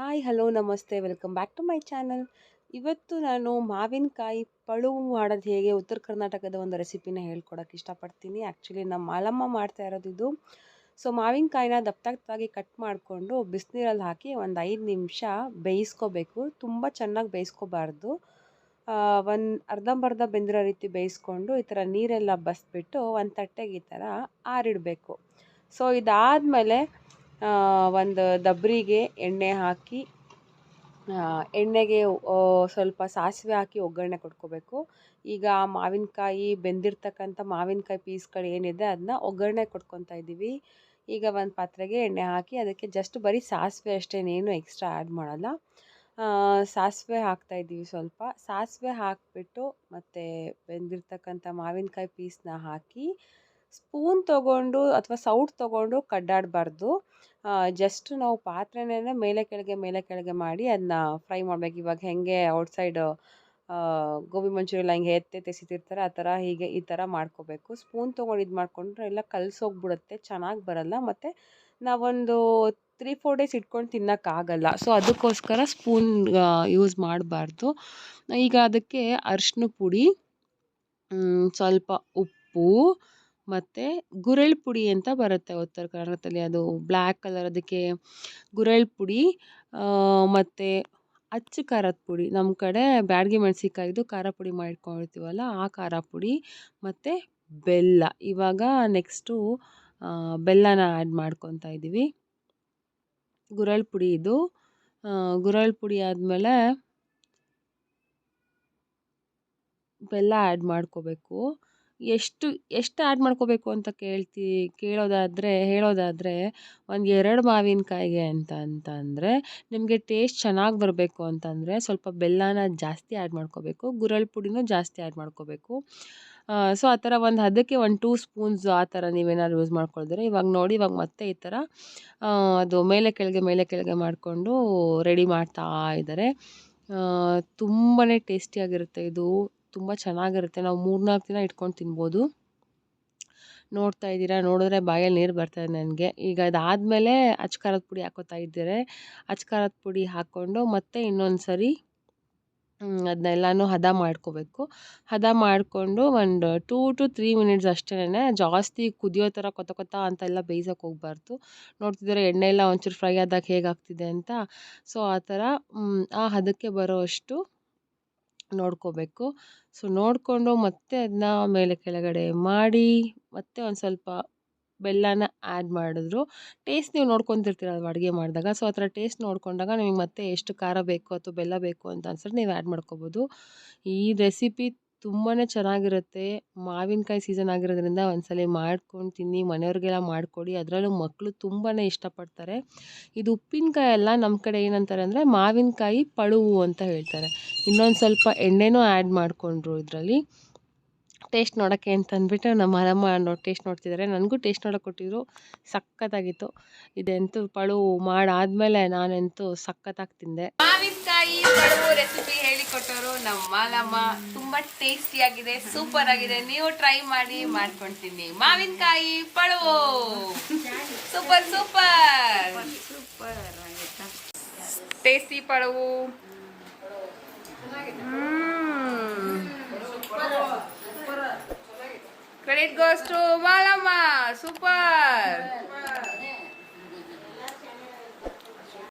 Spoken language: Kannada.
ಹಾಯ್, ಹಲೋ, ನಮಸ್ತೆ. Welcome back to my channel. ಇವತ್ತು ನಾನು ಮಾವಿನಕಾಯಿ ಪಳುವು ಮಾಡೋದು ಹೇಗೆ, ಉತ್ತರ ಕರ್ನಾಟಕದ ಒಂದು ರೆಸಿಪಿನ ಹೇಳ್ಕೊಡೋಕೆ ಇಷ್ಟಪಡ್ತೀನಿ. ಆ್ಯಕ್ಚುಲಿ ನಮ್ಮ ಮಾಲಮ್ಮ ಮಾಡ್ತಾ ಇರೋದು ಇದು. ಸೊ, ಮಾವಿನಕಾಯಿನ ದಪ್ಪದಾಗಿ ಕಟ್ ಮಾಡಿಕೊಂಡು ಬಿಸಿನೀರಲ್ಲಿ ಹಾಕಿ ಒಂದು ಐದು ನಿಮಿಷ ಬೇಯಿಸ್ಕೋಬೇಕು. ತುಂಬ ಚೆನ್ನಾಗಿ ಬೇಯಿಸ್ಕೋಬಾರ್ದು. ಒಂದು ಅರ್ಧಂಬರ್ಧ ಬೆಂದಿರೋ ರೀತಿ ಬೇಯಿಸ್ಕೊಂಡು ಈ ಥರ ನೀರೆಲ್ಲ ಬಸ್ಬಿಟ್ಟು ಒಂದು ತಟ್ಟೆಗೆ ಈ ಥರ ಆರಿಡಬೇಕು. ಸೊ, ಇದಾದಮೇಲೆ ಒಂದು ದಬ್ರಿಗೆ ಎಣ್ಣೆ ಹಾಕಿ ಆ, ಎಣ್ಣೆಗೆ ಆ, ಸ್ವಲ್ಪ ಸಾಸಿವೆ ಹಾಕಿ ಒಗ್ಗರಣೆ ಕೊಟ್ಕೋಬೇಕು. ಈಗ ಮಾವಿನಕಾಯಿ ಬೆಂದಿರ್ತಕ್ಕಂಥ ಮಾವಿನಕಾಯಿ ಪೀಸ್ಗಳು ಏನಿದೆ ಅದನ್ನ ಒಗ್ಗರಣೆ ಕೊಟ್ಕೊತಾ ಇದ್ದೀವಿ. ಈಗ ಒಂದು ಪಾತ್ರೆಗೆ ಎಣ್ಣೆ ಹಾಕಿ ಅದಕ್ಕೆ ಜಸ್ಟ್ ಬರೀ ಸಾಸಿವೆ ಅಷ್ಟೇನೇನು ಎಕ್ಸ್ಟ್ರಾ ಆ್ಯಡ್ ಮಾಡಲ್ಲ. ಆ, ಸಾಸಿವೆ ಹಾಕ್ತಾ ಇದ್ದೀವಿ ಸ್ವಲ್ಪ. ಸಾಸಿವೆ ಹಾಕಿಬಿಟ್ಟು ಮತ್ತು ಬೆಂದಿರ್ತಕ್ಕಂಥ ಮಾವಿನಕಾಯಿ ಪೀಸ್ನ ಹಾಕಿ ಸ್ಪೂನ್ ತೊಗೊಂಡು ಅಥವಾ ಸೌಟ್ ತೊಗೊಂಡು ಕಡ್ಡಾಡಬಾರ್ದು. ಜಸ್ಟ್ ನಾವು ಪಾತ್ರೆನೇ ಮೇಲೆ ಕೆಳಗೆ ಮೇಲೆ ಕೆಳಗೆ ಮಾಡಿ ಅದನ್ನ ಫ್ರೈ ಮಾಡಬೇಕು. ಇವಾಗ ಹೆಂಗೆ ಔಟ್ಸೈಡ್ ಗೋಬಿ ಮಂಚೂರಿ ಎಲ್ಲ ಹಿಂಗೆ ಎತ್ತೆತ್ತೆ ತೆಸಿತಿರ್ತಾರೆ ಆ ಥರ ಹೀಗೆ ಈ ಥರ ಮಾಡ್ಕೋಬೇಕು. ಸ್ಪೂನ್ ತೊಗೊಂಡು ಇದು ಮಾಡಿಕೊಂಡ್ರೆ ಎಲ್ಲ ಕಲಸೋಗ್ಬಿಡುತ್ತೆ, ಚೆನ್ನಾಗಿ ಬರಲ್ಲ. ಮತ್ತು ನಾವೊಂದು ತ್ರೀ ಫೋರ್ ಡೇಸ್ ಇಟ್ಕೊಂಡು ತಿನ್ನೋಕ್ಕಾಗಲ್ಲ. ಸೊ ಅದಕ್ಕೋಸ್ಕರ ಸ್ಪೂನ್ ಯೂಸ್ ಮಾಡಬಾರ್ದು. ಈಗ ಅದಕ್ಕೆ ಅರಿಶಿನ ಪುಡಿ ಸ್ವಲ್ಪ ಉಪ್ಪು ಮತ್ತು ಗುರೆಳ್ ಪುಡಿ ಅಂತ ಬರುತ್ತೆ ಉತ್ತರ ಕನ್ನಡದಲ್ಲಿ ಅದು ಬ್ಲ್ಯಾಕ್ ಕಲರ್ ಅದಕ್ಕೆ ಗುರೆಳ್ ಪುಡಿ ಮತ್ತು ಅಚ್ಚು ಖಾರದ ಪುಡಿ. ನಮ್ಮ ಕಡೆ ಬ್ಯಾಡಗಿ ಮೆಣಸಿಕಾಯ್ದು ಖಾರ ಪುಡಿ ಮಾಡ್ಕೊಳ್ತೀವಲ್ಲ, ಆ ಖಾರ ಪುಡಿ ಮತ್ತು ಬೆಲ್ಲ. ಇವಾಗ ನೆಕ್ಸ್ಟು ಬೆಲ್ಲನ ಆ್ಯಡ್ ಮಾಡ್ಕೊತಾ ಇದ್ದೀವಿ ಗುರೆಳ್ ಪುಡಿ ಇದು. ಗುರೆಳ್ ಪುಡಿ ಆದಮೇಲೆ ಬೆಲ್ಲ ಆ್ಯಡ್ ಮಾಡ್ಕೋಬೇಕು. ಎಷ್ಟು ಎಷ್ಟು ಆ್ಯಡ್ ಮಾಡ್ಕೋಬೇಕು ಅಂತ ಕೇಳ್ತಿ, ಕೇಳೋದಾದರೆ, ಹೇಳೋದಾದರೆ ಒಂದು ಎರಡು ಮಾವಿನಕಾಯಿಗೆ ಅಂತ ಅಂತಂದರೆ ನಿಮಗೆ ಟೇಸ್ಟ್ ಚೆನ್ನಾಗಿ ಬರಬೇಕು ಅಂತಂದರೆ ಸ್ವಲ್ಪ ಬೆಲ್ಲನ ಜಾಸ್ತಿ ಆ್ಯಡ್ ಮಾಡ್ಕೋಬೇಕು, ಗುರೆಳ್ಳು ಪುಡಿನೂ ಜಾಸ್ತಿ ಆ್ಯಡ್ ಮಾಡ್ಕೋಬೇಕು. ಸೊ ಆ ಥರ ಒಂದು ಹದಕ್ಕೆ ಒಂದು ಟೂ ಸ್ಪೂನ್ಸ್ ಆ ಥರ ನೀವೇನಾದ್ರು ಯೂಸ್ ಮಾಡ್ಕೊಳ್ದಿದ್ರೆ ಇವಾಗ ನೋಡಿ, ಇವಾಗ ಮತ್ತೆ ಈ ಥರ ಅದು ಮೇಲೆ ಕೆಳಗೆ ಮೇಲೆ ಕೆಳಗೆ ಮಾಡಿಕೊಂಡು ರೆಡಿ ಮಾಡ್ತಾ ಇದ್ದಾರೆ. ತುಂಬಾ ಟೇಸ್ಟಿಯಾಗಿರುತ್ತೆ ಇದು. ತುಂಬ ಚೆನ್ನಾಗಿರುತ್ತೆ. ನಾವು ಮೂರ್ನಾಲ್ಕು ದಿನ ಇಟ್ಕೊಂಡು ತಿನ್ಬೋದು. ನೋಡ್ತಾ ಇದ್ದೀರಾ? ನೋಡಿದ್ರೆ ಬಾಯಲ್ಲಿ ನೀರು ಬರ್ತಾ ಇದೆ ನನಗೆ. ಈಗ ಅದಾದಮೇಲೆ ಅಚ್ಕಾರದ ಪುಡಿ ಹಾಕೋತಾ ಇದ್ದಾರೆ ಅಚ್ಕಾರದ ಪುಡಿ ಹಾಕ್ಕೊಂಡು ಮತ್ತೆ ಇನ್ನೊಂದು ಸರಿ ಅದನ್ನೆಲ್ಲನೂ ಹದ ಮಾಡ್ಕೋಬೇಕು. ಹದ ಮಾಡಿಕೊಂಡು ಒಂದು ಟೂ ಟು ತ್ರೀ ಮಿನಿಟ್ಸ್ ಅಷ್ಟೇ ಜಾಸ್ತಿ ಕುದಿಯೋ ಥರ ಕೊತ್ತ ಕೊತ್ತ ಅಂತೆಲ್ಲ ಬೇಯಿಸೋಕೆ ಹೋಗ್ಬಾರ್ದು. ನೋಡ್ತಿದ್ದಾರೆ ಎಣ್ಣೆ ಎಲ್ಲ ಒಂಚೂರು ಫ್ರೈ ಆದಾಗ ಹೇಗಾಗ್ತಿದೆ ಅಂತ. ಸೊ, ಆ ಥರ ಆ ಹದಕ್ಕೆ ಬರೋ ಅಷ್ಟು ನೋಡ್ಕೋಬೇಕು. ಸೊ, ನೋಡಿಕೊಂಡು ಮತ್ತೆ ಅದನ್ನ ಮೇಲೆ ಕೆಳಗಡೆ ಮಾಡಿ, ಮತ್ತೆ ಒಂದು ಸ್ವಲ್ಪ ಬೆಲ್ಲನ ಆ್ಯಡ್ ಮಾಡಿದ್ರು. ಟೇಸ್ಟ್ ನೀವು ನೋಡ್ಕೊತಿರ್ತೀರಲ್ವ ಅಡುಗೆ ಮಾಡಿದಾಗ. ಸೊ ಆ ಥರ ಟೇಸ್ಟ್ ನೋಡಿಕೊಂಡಾಗ ನಿಮಗೆ ಮತ್ತೆ ಎಷ್ಟು ಖಾರ ಬೇಕು ಅಥವಾ ಬೆಲ್ಲ ಬೇಕು ಅಂತ ಅನ್ಸಿದ್ರೆ ನೀವು ಆ್ಯಡ್ ಮಾಡ್ಕೋಬೋದು. ಈ ರೆಸಿಪಿ ತುಂಬಾ ಚೆನ್ನಾಗಿರುತ್ತೆ. ಮಾವಿನಕಾಯಿ ಸೀಸನ್ ಆಗಿರೋದ್ರಿಂದ ಒಂದ್ಸಲ ಮಾಡ್ಕೊಂಡು ತಿನ್ನಿ, ಮನೆಯವ್ರಿಗೆಲ್ಲ ಮಾಡಿಕೊಡಿ. ಅದರಲ್ಲೂ ಮಕ್ಕಳು ತುಂಬಾ ಇಷ್ಟಪಡ್ತಾರೆ. ಇದು ಉಪ್ಪಿನಕಾಯಿ ಅಲ್ಲ ನಮ್ಮ ಕಡೆ ಏನಂತಾರೆ ಅಂದರೆ ಮಾವಿನಕಾಯಿ ಪಳುವು ಅಂತ ಹೇಳ್ತಾರೆ. ಇನ್ನೊಂದು ಸ್ವಲ್ಪ ಎಣ್ಣೆನೂ ಆ್ಯಡ್ ಮಾಡಿಕೊಂಡ್ರು ಇದರಲ್ಲಿ. ಟೇಸ್ಟ್ ನೋಡೋಕ್ಕೆ ಅಂತ ಅಂದ್ಬಿಟ್ಟು ನಮ್ಮ ಅರಮ್ಮ ನೋ ಟೇಸ್ಟ್ ನೋಡ್ತಿದ್ದಾರೆ ನನಗೂ ಟೇಸ್ಟ್ ನೋಡೋಕೆ ಕೊಟ್ಟಿದ್ರು. ಸಖತ್ತಾಗಿತ್ತು. ಇದಂತೂ ಪಳು ಮಾಡಾದ್ಮೇಲೆ ನಾನಂತೂ ಸಖತ್ತಾಗಿ ತಿಂದೆ. ಮಾವಿನಕಾಯಿ ಪಳು ರೆಸಿಪಿ ಹೇಳಿಕೊಟ್ಟವರು ನಮ್ಮ ಮಾಲಮ್ಮ. ತುಂಬ ಟೇಸ್ಟಿ ಆಗಿದೆ ಸೂಪರ್ ಆಗಿದೆ ನೀವು ಟ್ರೈ ಮಾಡಿ ಮಾಡ್ಕೊಂತೀನಿ. ಮಾವಿನಕಾಯಿ ಪಳು! Super super! ಸೂಪರ್ ಟೇಸ್ಟಿ ಪಳುವು it goes to Malama. Super.